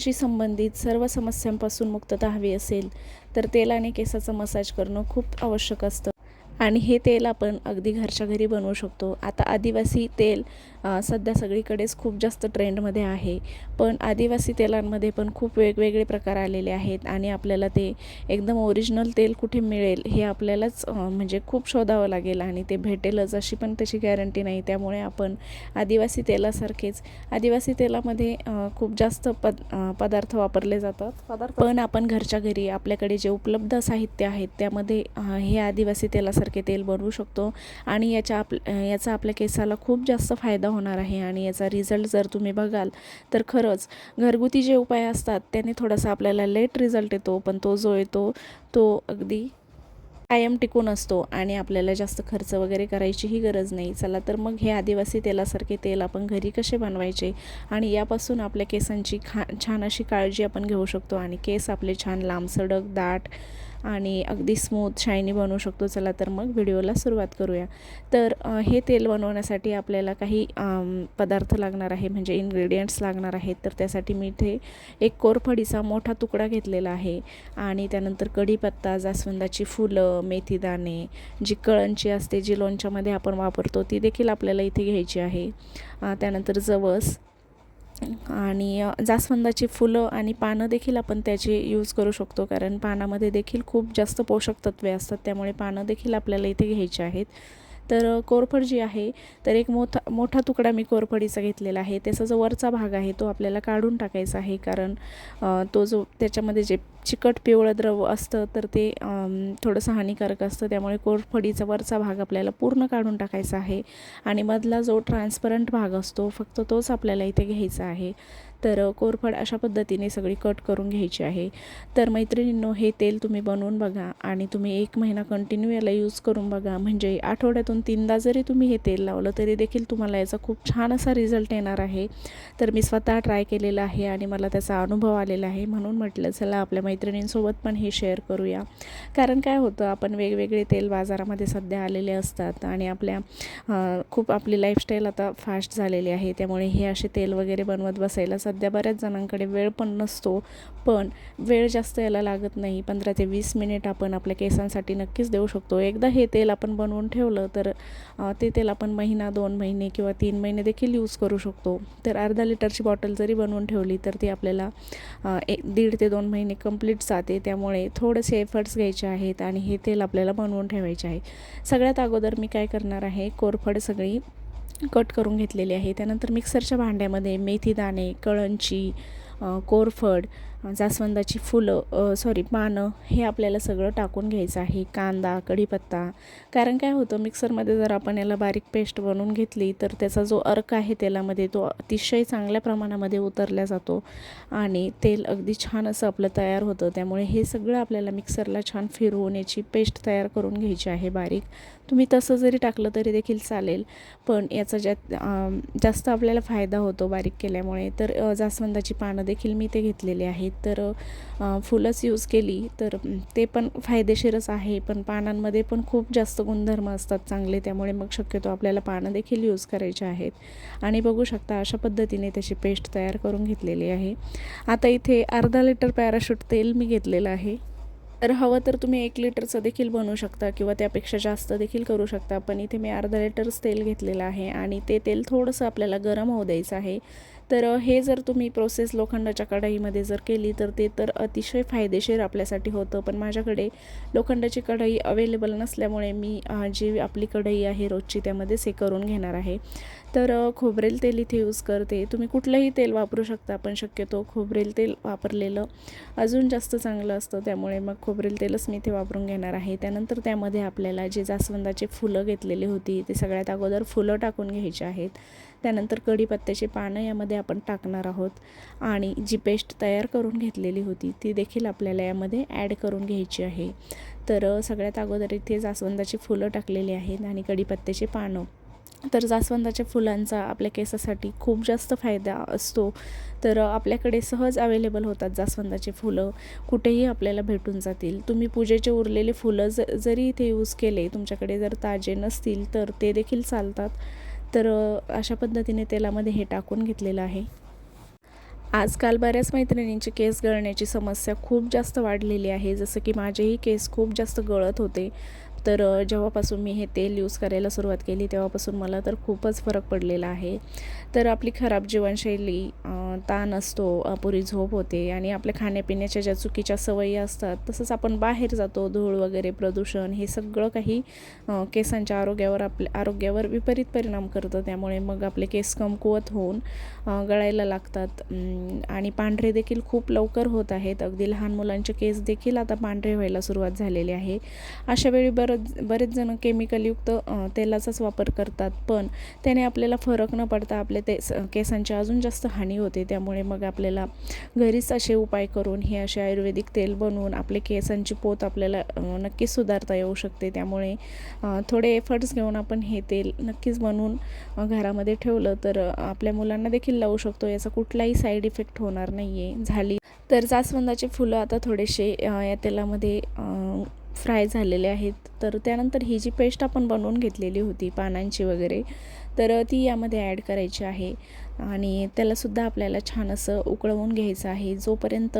केसांशी संबंधित सर्व समस्यांपासून मुक्तता हवी असेल तर तेलाने केसाचा मसाज करणं खूप आवश्यक असतं. आणि हे तेल आपण अगदी घरच्या घरी बनवू शकतो. आता आदिवासी तेल सध्या सगळीकडेच खूप जास्त ट्रेंडमध्ये आहे. पण आदिवासी तेलांमध्ये पण खूप वेगवेगळे प्रकार आलेले आहेत आणि आपल्याला ते एकदम ओरिजिनल तेल कुठे मिळेल हे आपल्यालाच म्हणजे खूप शोधावं लागेल आणि ते भेटेलच अशी पण त्याची गॅरंटी नाही. त्यामुळे आपण आदिवासी तेलासारखेच आदिवासी तेलामध्ये खूप जास्त पद पदार्थ वापरले जातात. पदार्थ? पण आपण घरच्या घरी आपल्याकडे जे उपलब्ध साहित्य आहेत त्यामध्ये हे आदिवासी तेलासारखे तेल बनवू शकतो. आणि याच्या आप याचा आपल्या केसाला खूप जास्त फायदा होणार आहे आणि याचा रिझल्ट जर तुम्ही बघाल तर खरंच घरगुती जे उपाय असतात त्याने थोडासा आपल्याला लेट रिझल्ट येतो पण तो जो येतो तो अगदी कायम टिकून असतो आणि आपल्याला जास्त खर्च वगैरे करायचीही गरज नाही. चला तर मग हे आदिवासी तेलासारखे तेल आपण घरी कसे बनवायचे आणि यापासून आपल्या केसांची खा छान अशी काळजी आपण घेऊ शकतो आणि केस आपले छान लांबसडक दाट आणि अगदी स्मूथ शायनी बनवू शकतो. चला तर मग व्हिडिओला सुरुवात करूया. तर हे तेल बनवण्यासाठी आपल्याला काही पदार्थ लागणार आहे म्हणजे इन्ग्रेडियंट्स लागणार आहेत. तर त्यासाठी मी इथे एक कोरफडीचा मोठा तुकडा घेतलेला आहे. आणि त्यानंतर कढीपत्ता जास्वंदाची फुलं मेथीदाणे जी कळंची असते जी लोणच्यामध्ये आपण वापरतो ती देखील आपल्याला इथे घ्यायची आहे. त्यानंतर जवस आणि जास्वंदाची फुलं आणि पानं देखील आपण त्याचे यूज करू शकतो. कारण पानामध्ये देखील खूप जास्त पोषक तत्वे असतात. त्यामुळे पानं देखील आपल्याला इथे घ्यायची आहेत. तर कोरफड जी आहे तर एक मोठा मोठा तुकडा मी कोरफडीचा घेतलेला आहे. त्याचा जो वरचा भाग आहे तो आपल्याला काढून टाकायचा आहे. कारण तो जो त्याच्यामध्ये जे चिकट पिवळं द्रव असतं तर ते थोडंसं हानिकारक असतं. त्यामुळे कोरफडीचा वरचा भाग आपल्याला पूर्ण काढून टाकायचा आहे. आणि मधला जो ट्रान्सपरंट भाग असतो फक्त तोच आपल्याला इथे घ्यायचा आहे. तर कोरफड अशा पद्धतीने सगळी कट करून घ्यायची आहे. तर मैत्रिणींनो हे तेल तुम्ही बनवून बघा आणि तुम्ही एक महिना कंटिन्यू याला यूज करून बघा. म्हणजे आठवड्यातून तीनदा जरी तुम्ही हे तेल लावलं तरी देखील तुम्हाला याचा खूप छान असा रिझल्ट येणार आहे. तर मी स्वतः ट्राय केलेला आहे आणि मला त्याचा अनुभव आलेला आहे. म्हणून म्हटलं चला आपल्या मैत्रिणींसोबत पण हे शेअर करूया. कारण काय होतं आपण वेगवेगळे तेल बाजारामध्ये सध्या आलेले असतात आणि आपल्या खूप आपली लाईफस्टाईल आता फास्ट झालेली आहे. त्यामुळे हे असे तेल वगैरे बनवत बसायला सध्या बऱ्याच जणांकडे वेळ पण नसतो पण वेळ जास्त याला लागत नाही. पंधरा ते वीस मिनिट आपण आपल्या केसांसाठी नक्कीच देऊ शकतो. एकदा हे तेल आपण बनवून ठेवलं तर ते तेल आपण महिना दोन महिने किंवा तीन महिने देखील यूज करू शकतो. तर अर्धा लिटरची बॉटल जरी बनवून ठेवली तर ती आपल्याला एक दीड ते दोन महिने कंप्लीट जाते. त्यामुळे थोडेसे एफर्ट्स घ्यायचे आहेत आणि हे तेल आपल्याला बनवून ठेवायचे आहे. सगळ्यात अगोदर मी काय करणार आहे? कोरफड सगळी कट करून घेतलेली आहे. त्यानंतर मिक्सरच्या भांड्यामध्ये मेथीदाणे कळंची कोरफड जास्वंदाची फुलं सॉरी पानं हे आपल्याला सगळं टाकून घ्यायचं आहे. कांदा कढीपत्ता. कारण काय होतं मिक्सरमध्ये जर आपण याला बारीक पेस्ट बनवून घेतली तर त्याचा जो अर्क आहे तेलामध्ये तो अतिशय चांगल्या प्रमाणामध्ये उतरला जातो. आणि तेल अगदी छान असं आपलं तयार होतं. त्यामुळे हे सगळं आपल्याला मिक्सरला छान फिरवून याची पेस्ट तयार करून घ्यायची आहे बारीक. तुम्ही तसं जरी टाकलं तरी देखील चालेल. पण याचा ज्यात जास्त आपल्याला फायदा होतो बारीक केल्यामुळे. तर जास्वंदाची पानं देखील मी ते घेतलेली आहेत. तर फुलंच यूज केली तर ते पण फायदेशीरच आहे. पण पानांमध्ये पण खूप जास्त गुणधर्म असतात चांगले त्यामुळे मग शक्यतो आपल्याला पानं देखील यूज करायचे आहेत. आणि बघू शकता अशा पद्धतीने त्याची पेस्ट तयार करून घेतलेली आहे. आता इथे अर्धा लिटर पॅराशूट तेल मी घेतलेलं आहे. तर हवं तर तुम्ही एक लिटरचं देखील बनवू शकता किंवा त्यापेक्षा जास्त देखील करू शकता. पण इथे मी अर्धा लिटरच तेल घेतलेलं आहे आणि ते तेल थोडंसं आपल्याला गरम होऊ द्यायचं आहे. तर हे जर तुम्ही प्रोसेस लोखंडाच्या कढईमध्ये जर केली तर ते तर अतिशय फायदेशीर आपल्यासाठी होतं. पण माझ्याकडे लोखंडाची कढई अवेलेबल नसल्यामुळे मी जी आपली कढई आहे रोजची त्यामध्येच हे करून घेणार आहे. तर खोबरेल तेल इथे यूज करते. तुम्ही कुठलंही तेल वापरू शकता पण शक्यतो खोबरेल तेल वापरलेलं अजून जास्त चांगलं असतं. त्यामुळे मग खोबरेल तेलच मी इथे वापरून घेणार आहे. त्यानंतर त्यामध्ये आपल्याला जे जास्वंदाचे फुलं घेतलेली होती ते सगळ्यात अगोदर फुलं टाकून घ्यायची आहेत. त्यानंतर कढीपत्त्याचे पानं यामध्ये आपण टाकणार आहोत. आणि जी पेस्ट तयार करून घेतलेली होती ती देखील आपल्याला यामध्ये ॲड करून घ्यायची आहे. तर सगळ्यात अगोदर इथे जास्वंदाची फुलं टाकलेली आहेत आणि कढीपत्त्याचे पानं. तर जास्वंदाच्या फुलांचा आपल्या केसासाठी खूप जास्त फायदा असतो. तर आपल्याकडे सहज अवेलेबल होतात जास्वंदाचे फुलं. कुठेही आपल्याला भेटून जातील. तुम्ही पूजेचे उरलेले फुलं ज जरी इथे यूज केले तुमच्याकडे जर ताजे नसतील तर ते देखील चालतात. तर अशा पद्धतीने तेलामध्ये हे टाकून घेतलेलं आहे. आजकाल बऱ्याच मैत्रिणींची केस गळण्याची समस्या खूप जास्त वाढलेली आहे. जसं की माझेही केस खूप जास्त गळत होते. तर जेव्हापासून मी हे तेल यूज करायला सुरुवात केली तेव्हापासून मला तर खूपच फरक पडलेला आहे. तर आपली खराब जीवनशैली ताण असतो अपुरी झोप होते आणि आपल्या खाण्यापिण्याच्या ज्या चुकीच्या सवयी असतात तसंच आपण बाहेर जातो धूळ वगैरे प्रदूषण हे सगळं काही केसांच्या आरोग्यावर आपल्या आरोग्यावर विपरीत परिणाम करतं. त्यामुळे मग आपले केस कमकुवत होऊन गळायला लागतात. आणि पांढरे देखील खूप लवकर होत आहेत. अगदी लहान मुलांचे केस देखील आता पांढरे व्हायला सुरुवात झालेली आहे. अशा वेळी बरंच बरेच जण केमिकलयुक्त तेलाचाच वापर करतात. पण त्याने आपल्याला फरक न पडता आपल्या ते स- केसांची अजून जास्त हानी होते. त्यामुळे मग आपल्याला घरीच असे उपाय करून हे असे आयुर्वेदिक तेल बनवून आपले केसांची पोत आपल्याला नक्कीच सुधारता येऊ शकते. त्यामुळे थोडे एफर्ट्स घेऊन आपण हे तेल नक्कीच बनवून घरामध्ये ठेवलं तर आपल्या मुलांना देखील लावू शकतो. याचा कुठलाही साईड इफेक्ट होणार नाही आहे झाली तर जास्वंदाचे फुलं आता थोडेसे या तेलामध्ये फ्राय झालेले आहेत. तर त्यानंतर ही जी पेस्ट आपण बनवून घेतलेली होती पानांची वगैरे तर ती यामध्ये ॲड करायची आहे. आणि त्यालासुद्धा आपल्याला छान असं उकळवून घ्यायचं आहे. जोपर्यंत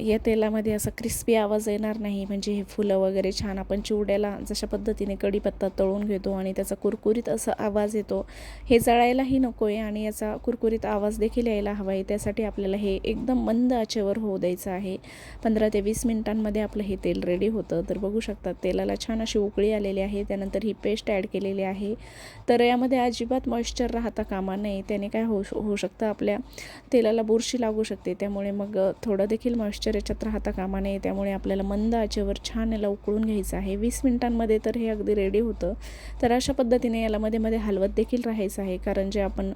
या तेलामध्ये असा क्रिस्पी आवाज येणार नाही म्हणजे हे फुलं वगैरे छान आपण चिवड्याला जशा पद्धतीने कढीपत्ता तळून घेतो आणि त्याचा कुरकुरीत असा आवाज येतो हे जळायलाही नको आहे आणि याचा कुरकुरीत आवाज देखील यायला हवा आहे. त्यासाठी आपल्याला हे एकदम मंद आचेवर होऊ द्यायचं आहे. पंधरा ते वीस मिनिटांमध्ये आपलं हे तेल रेडी होतं. तर बघू शकतात तेलाला छान अशी उकळी आलेली आहे. त्यानंतर ही पेस्ट ॲड केलेली आहे. तर यामध्ये अजिबात मॉइश्चर राहता कामा नये. त्याने काय होऊ श- होऊ शकतं? आपल्या तेलाला बुरशी लागू शकते. त्यामुळे मग थोडं देखील मॉइश्चर याच्यात राहता कामा नये. त्यामुळे आपल्याला मंद आचेवर छान याला उकळून घ्यायचं आहे. वीस मिनिटांमध्ये तर हे अगदी रेडी होतं. तर अशा पद्धतीने याला मध्ये मध्ये हलवत देखील राहायचं आहे. कारण जे आपण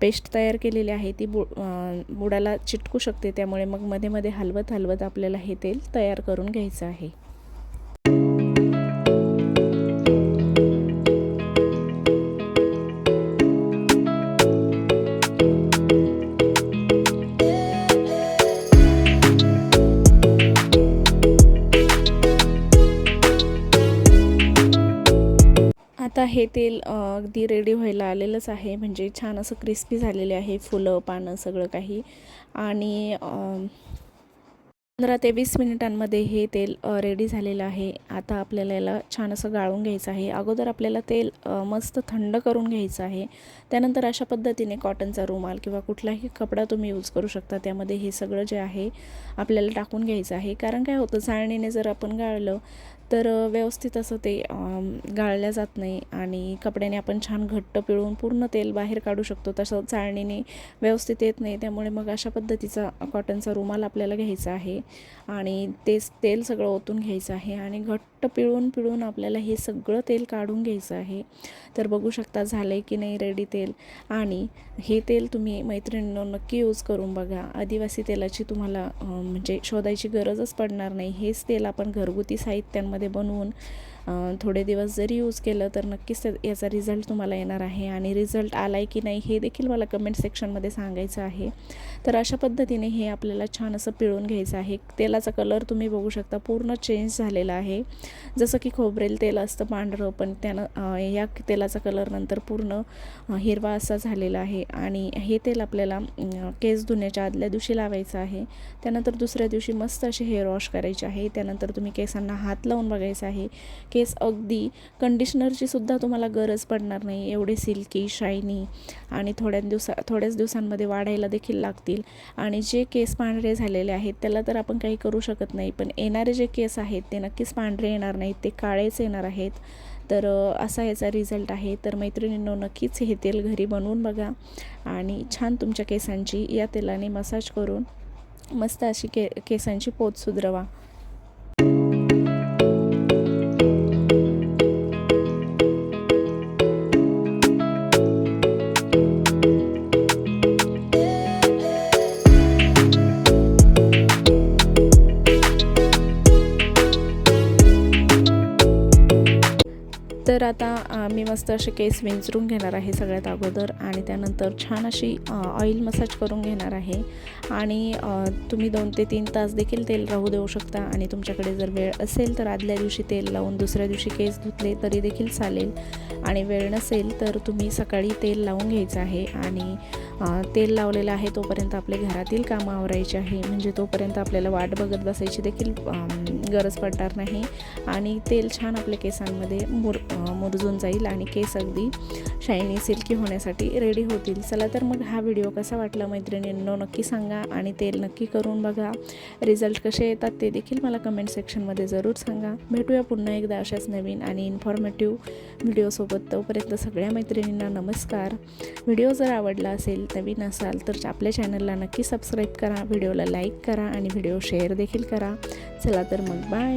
पेस्ट तयार केलेली आहे ती बु बुडाला चिटकू शकते. त्यामुळे मग मध्ये मध्ये हलवत हलवत आपल्याला हे तेल तयार करून घ्यायचं आहे. आता हे तेल अगदी रेडी व्हायला आलेलंच आहे. म्हणजे छान असं क्रिस्पी झालेले आहे फुलं पानं सगळं काही. आणि पंधरा ते वीस मिनिटांमध्ये हे तेल रेडी झालेलं आहे. आता आपल्याला याला छान असं गाळून घ्यायचं आहे. अगोदर आपल्याला तेल मस्त थंड करून घ्यायचं आहे. त्यानंतर अशा पद्धतीने कॉटनचा रुमाल किंवा कुठलाही कपडा तुम्ही यूज करू शकता. त्यामध्ये हे सगळं जे आहे आपल्याला टाकून घ्यायचं आहे. कारण काय होतं चाळणीने जर आपण गाळलं तर व्यवस्थित असं ते गाळल्या जात नाही आणि कपड्याने आपण छान घट्ट पिळून पूर्ण तेल बाहेर काढू शकतो. तसं चाळणीने व्यवस्थित येत नाही. त्यामुळे मग अशा पद्धतीचा कॉटनचा रुमाल आपल्याला घ्यायचा आहे आणि तेच तेल सगळं ओतून घ्यायचं आहे आणि घट्ट पिळून पिळून आपल्याला हे सगळं तेल काढून घ्यायचं आहे. तर बघू शकता झालं आहे की नाही रेडी तेल. आणि हे तेल तुम्ही मैत्रिणींनो नक्की यूज करून बघा. आदिवासी तेलाची तुम्हाला म्हणजे शोधायची गरजच पडणार नाही. हेच तेल आपण घरगुती साहित्यांमध्ये बनवून अं, थोडे दिवस जरी यूज केलं तर नक्कीच याचा रिझल्ट तुम्हाला येणार आहे. आणि रिझल्ट आला आहे की नाही हे देखील मला कमेंट सेक्शनमध्ये सांगायचं आहे. तर अशा पद्धतीने हे आपल्याला छान असं पिळून घ्यायचं आहे. तेलाचा कलर तुम्ही बघू शकता पूर्ण चेंज झालेला आहे. जसं की खोबरेल तेल असतं पांढरं पण त्यानं या तेलाचा कलर नंतर पूर्ण हिरवा असा झालेला आहे. आणि हे तेल आपल्याला केस धुण्याच्या आदल्या दिवशी लावायचं आहे. त्यानंतर दुसऱ्या दिवशी मस्त असे हेअर वॉश करायचे आहे. त्यानंतर तुम्ही केसांना हात लावून बघायचं आहे. केस अगदी कंडिशनरची सुद्धा तुम्हाला गरज पडणार नाही. एवढे सिल्की शायनी आणि थोड्या दिवसा थोड्याच दिवसांमध्ये वाढायला देखील लागतील. आणि जे केस पांढरे झालेले आहेत त्याला तर आपण काही करू शकत नाही. पण येणारे जे केस आहेत ते नक्कीच पांढरे येणार नाहीत ते काळेच येणार आहेत. तर असा याचा रिझल्ट आहे. तर मैत्रिणींनो नक्कीच हे तेल घरी बनवून बघा. आणि छान तुमच्या केसांची या तेलाने मसाज करून मस्त अशी के केसांची पोत सुधरवा. तर आता मी मस्त असे केस विंचरून घेणार आहे सगळ्यात अगोदर आणि त्यानंतर छान अशी ऑइल मसाज करून घेणार आहे. आणि तुम्ही दोन ते तीन तास देखील तेल राहू देऊ शकता आणि तुमच्याकडे जर वेळ असेल तर आदल्या दिवशी तेल लावून दुसऱ्या दिवशी केस धुतले तरी देखील चालेल. आणि वेळ नसेल तर तुम्ही सकाळी तेल लावून घ्यायचं आहे आणि तेल लावलेलं आहे तोपर्यंत आपले घरातील कामं आवरायचे आहे. म्हणजे तोपर्यंत आपल्याला वाट बघत बसायची देखील गरज पडणार नाही. आणि तेल छान आपल्या केसांमध्ये मुर मुरजून जाईल आणि केस अगदी शायनी सिल्की होण्यासाठी रेडी होतील. चला तर मग हा व्हिडिओ कसा वाटला मैत्रिणींनो नक्की सांगा आणि तेल नक्की करून बघा. रिझल्ट कसे येतात ते देखील मला कमेंट सेक्शनमध्ये जरूर सांगा. भेटूया पुन्हा एकदा अशाच नवीन आणि इन्फॉर्मेटिव्ह व्हिडिओसोबत तोपर्यंत सगळ्या मैत्रिणींना नमस्कार. व्हिडिओ जर आवडला असेल नवीन असाल तर आपल्या चॅनलला नक्की सबस्क्राईब करा. व्हिडिओला लाईक करा आणि व्हिडिओ शेअर देखील करा. चला तर मग बाय